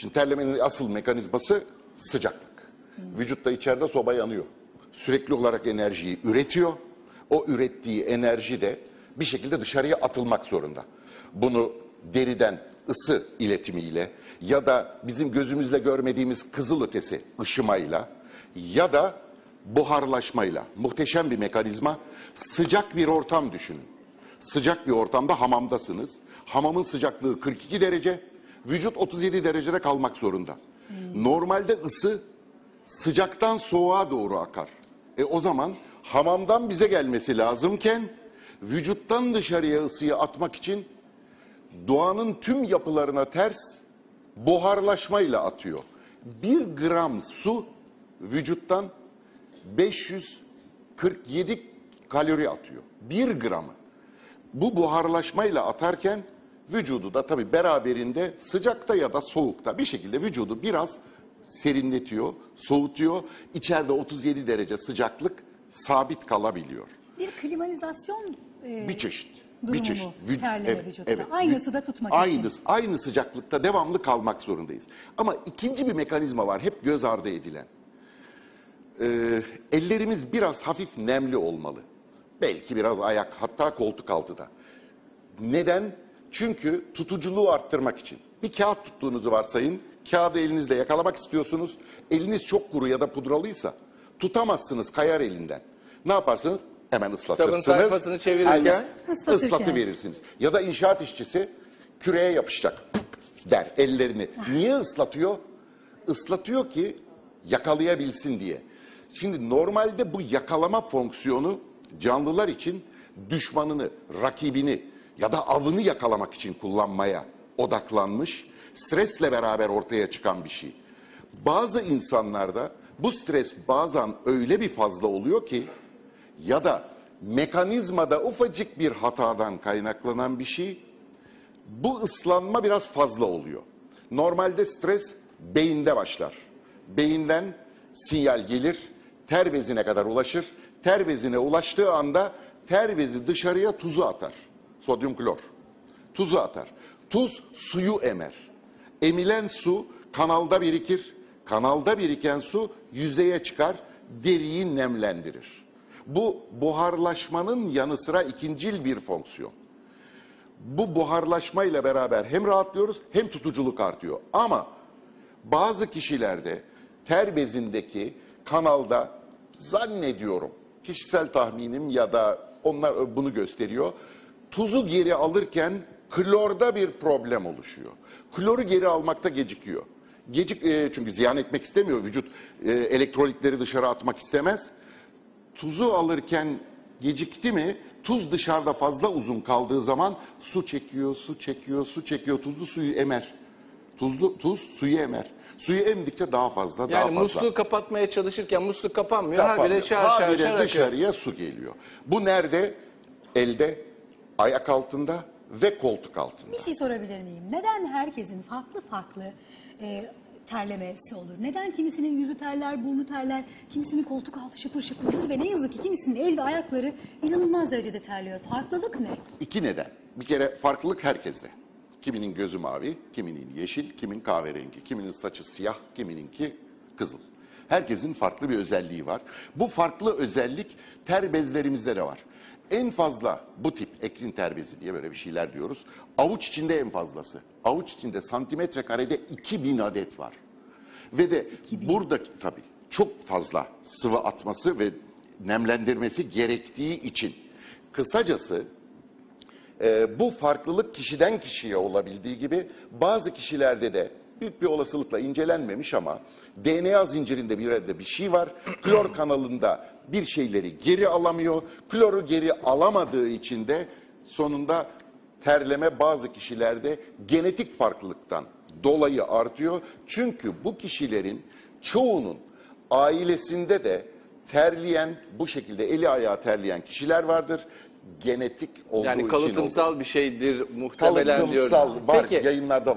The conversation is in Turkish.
Şimdi terlemenin asıl mekanizması sıcaklık. Vücutta içeride soba yanıyor. Sürekli olarak enerjiyi üretiyor. O ürettiği enerji de bir şekilde dışarıya atılmak zorunda. Bunu deriden ısı iletimiyle ya da bizim gözümüzle görmediğimiz kızılötesi ışımayla ya da buharlaşmayla muhteşem bir mekanizma sıcak bir ortam düşünün. Sıcak bir ortamda hamamdasınız. Hamamın sıcaklığı 42 derece, vücut 37 derecede kalmak zorunda. Normalde ısı sıcaktan soğuğa doğru akar. E o zaman hamamdan bize gelmesi lazımken vücuttan dışarıya ısıyı atmak için doğanın tüm yapılarına ters buharlaşmayla atıyor. Bir gram su vücuttan 547 kalori atıyor. Bir gramı. Bu buharlaşmayla atarken vücudu da tabi beraberinde sıcakta ya da soğukta bir şekilde vücudu biraz serinletiyor, soğutuyor. İçeride 37 derece sıcaklık sabit kalabiliyor. Bir klimatizasyon e, Bir çeşit. durumu bir çeşit. Vüc- terleme vücutta. Aynısı da tutmak aynı, için. Aynı sıcaklıkta devamlı kalmak zorundayız. Ama ikinci bir mekanizma var hep göz ardı edilen. Ee, ellerimiz biraz hafif nemli olmalı. Belki biraz ayak hatta koltuk altıda. Neden? Çünkü tutuculuğu arttırmak için. Bir kağıt tuttuğunuzu varsayın. Kağıdı elinizle yakalamak istiyorsunuz. Eliniz çok kuru ya da pudralıysa tutamazsınız kayar elinden. Ne yaparsınız? Hemen ıslatırsınız. Kitabın sayfasını çevirirken- Aynen. Islatı Ya da inşaat işçisi küreye yapışacak der ellerini. Niye ıslatıyor? Islatıyor ki yakalayabilsin diye. Şimdi normalde bu yakalama fonksiyonu canlılar için düşmanını, rakibini ya da avını yakalamak için kullanmaya odaklanmış, stresle beraber ortaya çıkan bir şey. Bazı insanlarda bu stres bazen öyle bir fazla oluyor ki ya da mekanizmada ufacık bir hatadan kaynaklanan bir şey bu ıslanma biraz fazla oluyor. Normalde stres beyinde başlar. Beyinden sinyal gelir, ter bezine kadar ulaşır. Ter bezine ulaştığı anda ter bezi dışarıya tuzu atar. Sodyum klor. Tuzu atar. Tuz suyu emer. Emilen su kanalda birikir. Kanalda biriken su yüzeye çıkar, deriyi nemlendirir. Bu buharlaşmanın yanı sıra ikincil bir fonksiyon bu buharlaşmayla beraber hem rahatlıyoruz hem tutuculuk artıyor. Ama bazı kişilerde ter bezindeki kanalda zannediyorum kişisel tahminim ya da onlar bunu gösteriyor. Tuzu geri alırken klorda bir problem oluşuyor. Kloru geri almakta gecikiyor. Gecik e, çünkü ziyan etmek istemiyor vücut e, elektrolitleri dışarı atmak istemez tuzu alırken gecikti mi tuz dışarıda fazla uzun kaldığı zaman su çekiyor, su çekiyor, su çekiyor. Tuzlu suyu emer. Tuzlu tuz suyu emer. Suyu emdikçe daha fazla, daha Yani fazla. musluğu kapatmaya çalışırken musluk kapanmıyor. Kapanıyor. Habire şar şar şar akıyor. dışarıya su geliyor. Bu nerede? Elde, ayak altında ve koltuk altında. Bir şey sorabilir miyim? Neden herkesin farklı farklı e, terlemesi olur? Neden kimisinin yüzü terler, burnu terler, kimisinin koltuk altı şıpır şıpır olur ve ne yazık ki kimisinin el ve ayakları inanılmaz derecede terliyor. Farklılık ne? İki neden. Bir kere farklılık herkeste. Kiminin gözü mavi, kiminin yeşil, kimin kahverengi, kiminin saçı siyah, kimininki kızıl. Herkesin farklı bir özelliği var. Bu farklı özellik ter bezlerimizde de var. En fazla bu tip ekrin ter bezi diye böyle bir şeyler diyoruz. Avuç içinde en fazlası. Avuç içinde santimetre karede 2000 adet var. Ve de buradaki tabii çok fazla sıvı atması ve nemlendirmesi gerektiği için kısacası e, bu farklılık kişiden kişiye olabildiği gibi bazı kişilerde de büyük bir olasılıkla incelenmemiş ama DNA zincirinde bir yerde bir şey var. Klor kanalında bir şeyleri geri alamıyor. Kloru geri alamadığı için de sonunda terleme bazı kişilerde genetik farklılıktan dolayı artıyor. Çünkü bu kişilerin çoğunun ailesinde de terleyen bu şekilde eli ayağı terleyen kişiler vardır. Genetik olduğu Yani için oldu. kalıtımsal bir şeydir muhtemelen diyorum. Kalıtımsal var Peki. yayınlarda